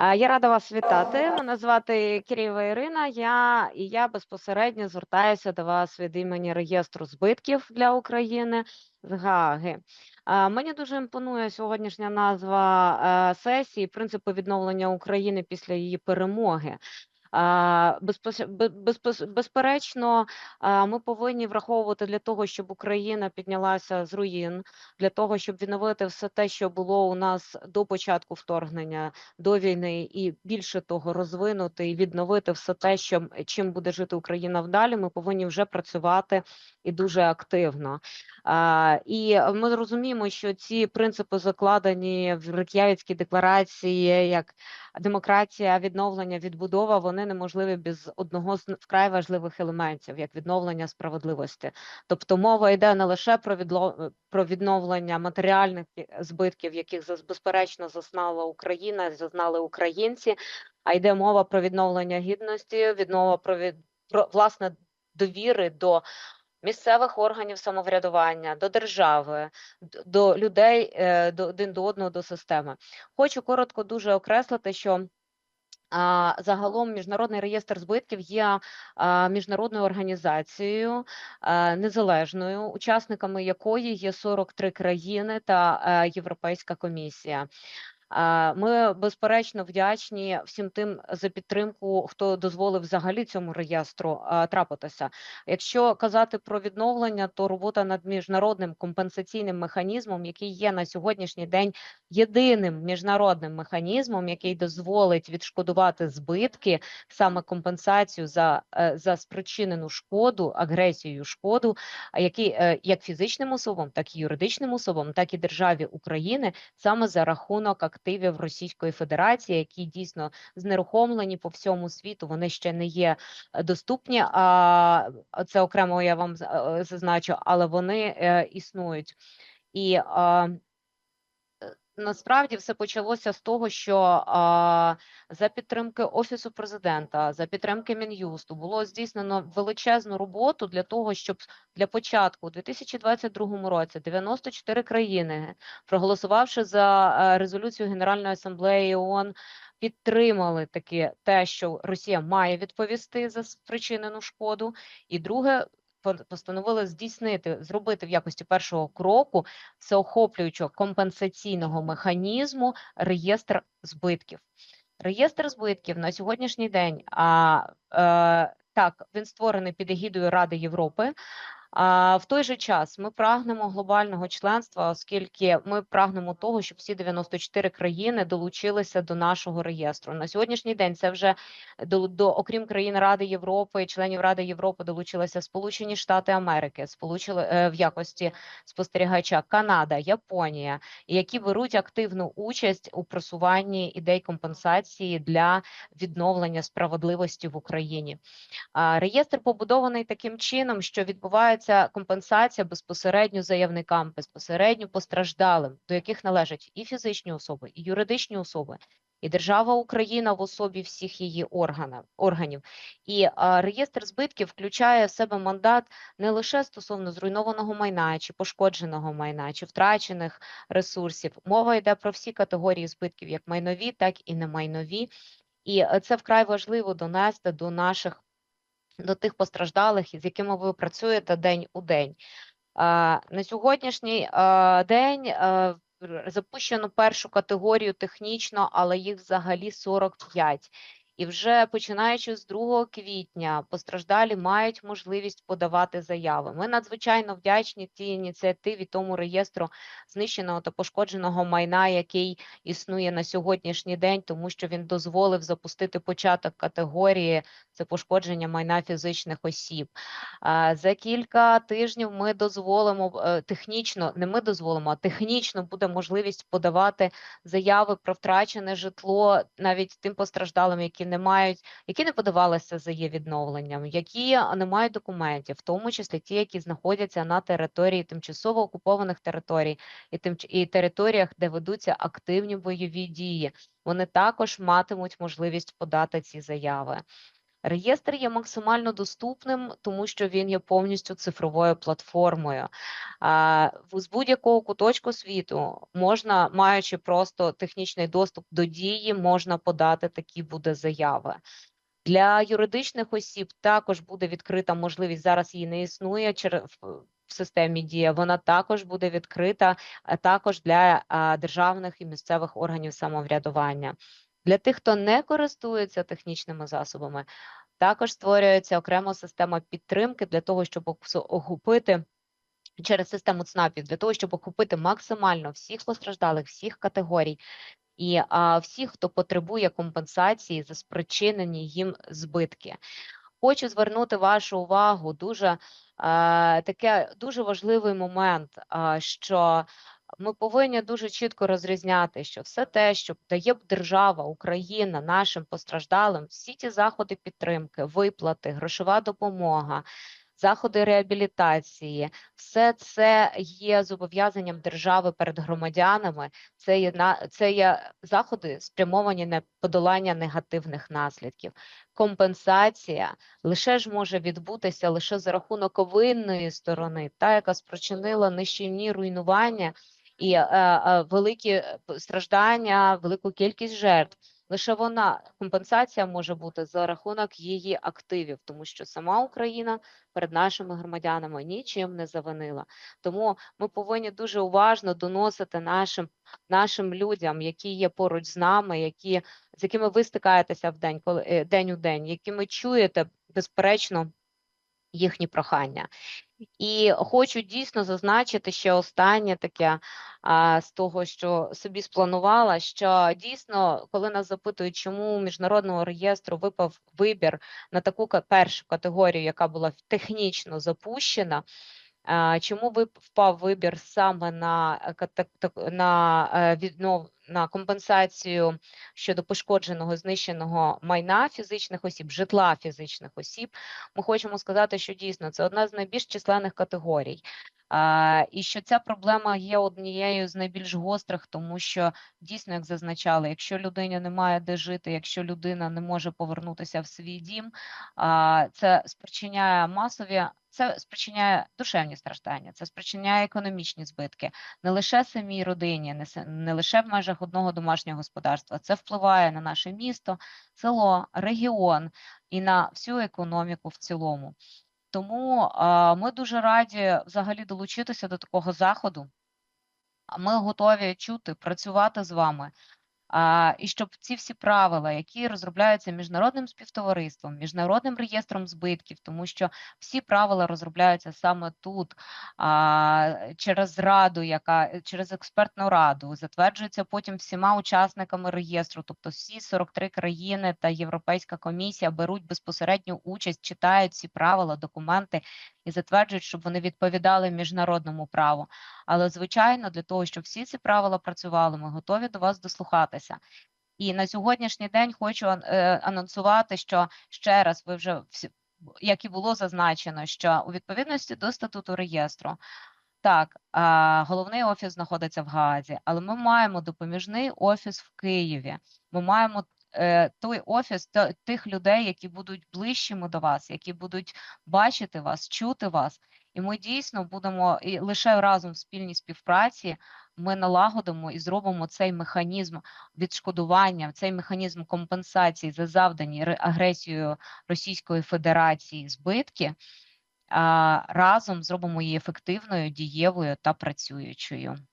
Я рада вас вітати. Мене звати Кирєва Ірина. Я і я безпосередньо звертаюся до вас від імені реєстру збитків для України з Гаги. Мені дуже імпонує сьогоднішня назва е, сесії принципи відновлення України після її перемоги. Безперечно, ми повинні враховувати для того, щоб Україна піднялася з руїн, для того, щоб відновити все те, що було у нас до початку вторгнення, до війни, і більше того, розвинути і відновити все те, що чим буде жити Україна вдалі. Ми повинні вже працювати і дуже активно. І ми розуміємо, що ці принципи закладені в Рейк'явицькій декларації як демократія, відновлення, відбудова, вони неможливі без одного з вкрай важливих елементів, як відновлення справедливості. Тобто мова йде не лише про про відновлення матеріальних е, збитків, яких безперечно зазнала Україна, зазнали українці, а йде мова про відновлення гідності, віднова про від... про власне довіри до. Місцевих органів самоврядування до держави, до людей, е, до один до одного, до системи. Хочу коротко дуже окреслити, що загалом міжнародний реєстр збитків є міжнародною організацією незалежною, учасниками якої є 43 країни та е, Європейська комісія. Ми безперечно вдячні всім тим за підтримку, хто дозволив взагалі цьому реєстру трапитися. Якщо казати про відновлення, то робота над міжнародним компенсаційним механізмом, який є на сьогоднішній день єдиним міжнародним механізмом, який дозволить відшкодувати збитки, саме компенсацію за, е, за спричинену шкоду, агресію, шкоду, який е, як фізичним особам, так і юридичним особам, так і державі України, саме за рахунок активів Російської Федерації, які дійсно знерухомлені по всьому світу. Вони ще не є е, доступні. А це окремо я вам з- е, зазначу, але вони е, існують. І е, насправді все почалося з того, що а, за підтримки Офісу президента, за підтримки Мін'юсту було здійснено величезну роботу для того, щоб для початку у 2022 році 94 країни, проголосувавши за е, резолюцію Генеральної асамблеї ООН, підтримали таки те, що Росія має відповісти за спричинену шкоду, і друге. По- Постановили здійснити, зробити в якості першого кроку всеохоплюючого компенсаційного механізму реєстр збитків. Реєстр збитків на сьогоднішній день а, е, так він створений під егідою Ради Європи. В той же час ми прагнемо глобального членства, оскільки ми прагнемо того, щоб всі 94 країни долучилися до нашого реєстру. На сьогоднішній день це вже до, до окрім країн Ради Європи, членів Ради Європи долучилися Сполучені Штати Америки, сполучили е, в якості спостерігача Канада, Японія, які беруть активну участь у просуванні ідей компенсації для відновлення справедливості в Україні. Реєстр побудований таким чином, що відбувається компенсація безпосередньо заявникам, безпосередньо постраждалим, до яких належать і фізичні особи, і юридичні особи, і держава Україна в особі всіх її органів. органів. І а, реєстр збитків включає в себе мандат не лише стосовно зруйнованого майна чи пошкодженого майна, чи втрачених ресурсів. Мова йде про всі категорії збитків, як майнові, так і немайнові. І е, це вкрай важливо донести до наших до тих постраждалих, з якими ви працюєте день у день. На сьогоднішній день запущено першу категорію технічно, але їх взагалі 45. І вже починаючи з 2 квітня постраждалі мають можливість подавати заяви. Ми надзвичайно вдячні цій ініціативі, тому реєстру знищеного та пошкодженого майна, який існує на сьогоднішній день, тому що він дозволив запустити початок категорії це пошкодження майна фізичних осіб. За кілька тижнів ми дозволимо е, технічно, не ми дозволимо, а технічно буде можливість подавати заяви про втрачене житло навіть тим постраждалим, які не мають, які не подавалися за її відновленням, які не мають документів, в тому числі ті, які знаходяться на території тимчасово окупованих територій і тим і територіях, де ведуться активні бойові дії. Вони також матимуть можливість подати ці заяви. Реєстр є максимально доступним, тому що він є повністю цифровою платформою. З будь-якого куточку світу можна, маючи просто технічний доступ до дії, можна подати такі буде заяви. Для юридичних осіб також буде відкрита можливість. Зараз її не існує в системі Дія. Вона також буде відкрита також для державних і місцевих органів самоврядування. Для тих, хто не користується технічними засобами, також створюється окрема система підтримки для того, щоб охопити через систему ЦНАПів, для того, щоб охопити максимально всіх постраждалих, всіх категорій і а, всіх, хто потребує компенсації за спричинені їм збитки. Хочу звернути вашу увагу дуже е, таке дуже важливий момент, а, що ми повинні дуже чітко розрізняти, що все те, що дає держава, Україна нашим постраждалим, всі ті заходи підтримки, виплати, грошова допомога, заходи реабілітації, все це є зобов'язанням держави перед громадянами. Це є на це є заходи спрямовані на подолання негативних наслідків. Компенсація лише ж може відбутися лише за рахунок винної сторони, та яка спричинила нищівні руйнування і е, е, великі е, страждання, велику кількість жертв. Лише вона компенсація може бути за рахунок її активів, тому що сама Україна перед нашими громадянами нічим не завинила. Тому ми повинні дуже уважно доносити нашим нашим людям, які є поруч з нами, які з якими ви стикаєтеся в день, коли день у день, якими чуєте безперечно їхні прохання. І хочу дійсно зазначити ще останнє таке а, з того, що собі спланувала, що дійсно, коли нас запитують, чому міжнародного реєстру випав вибір на таку першу категорію, яка була технічно запущена. Чому впав вибір саме на ката- на е, віднов на компенсацію щодо пошкодженого знищеного майна фізичних осіб, житла фізичних осіб? Ми хочемо сказати, що дійсно це одна з найбільш численних категорій. І що ця проблема є однією з найбільш гострих, тому що дійсно, як зазначали, якщо людині немає де жити, якщо людина не може повернутися в свій дім, це спричиняє масові, це спричиняє душевні страждання, це спричиняє економічні збитки не лише самій родині, не, не лише в межах одного домашнього господарства. Це впливає на наше місто, село, регіон і на всю економіку в цілому. Тому ми дуже раді взагалі долучитися до такого заходу. Ми готові чути, працювати з вами. А, і щоб ці всі правила, які розробляються міжнародним співтовариством, міжнародним реєстром збитків, тому що всі правила розробляються саме тут, а, через раду, яка через експертну раду, затверджуються потім всіма учасниками реєстру, тобто всі 43 країни та Європейська комісія беруть безпосередню участь, читають ці правила, документи і затверджують, щоб вони відповідали міжнародному праву. Але звичайно, для того, щоб всі ці правила працювали, ми готові до вас дослухатися. І на сьогоднішній день хочу е, анонсувати, що ще раз ви вже як і було зазначено, що у відповідності до статуту реєстру. Так, головний офіс знаходиться в Гаазі, але ми маємо допоміжний офіс в Києві. Ми маємо е, той офіс тих людей, які будуть ближчими до вас, які будуть бачити вас, чути вас. І ми дійсно будемо і лише разом в спільній співпраці ми налагодимо і зробимо цей механізм відшкодування, цей механізм компенсації за завдані ре- агресією Російської Федерації збитки. Разом зробимо її ефективною, дієвою та працюючою.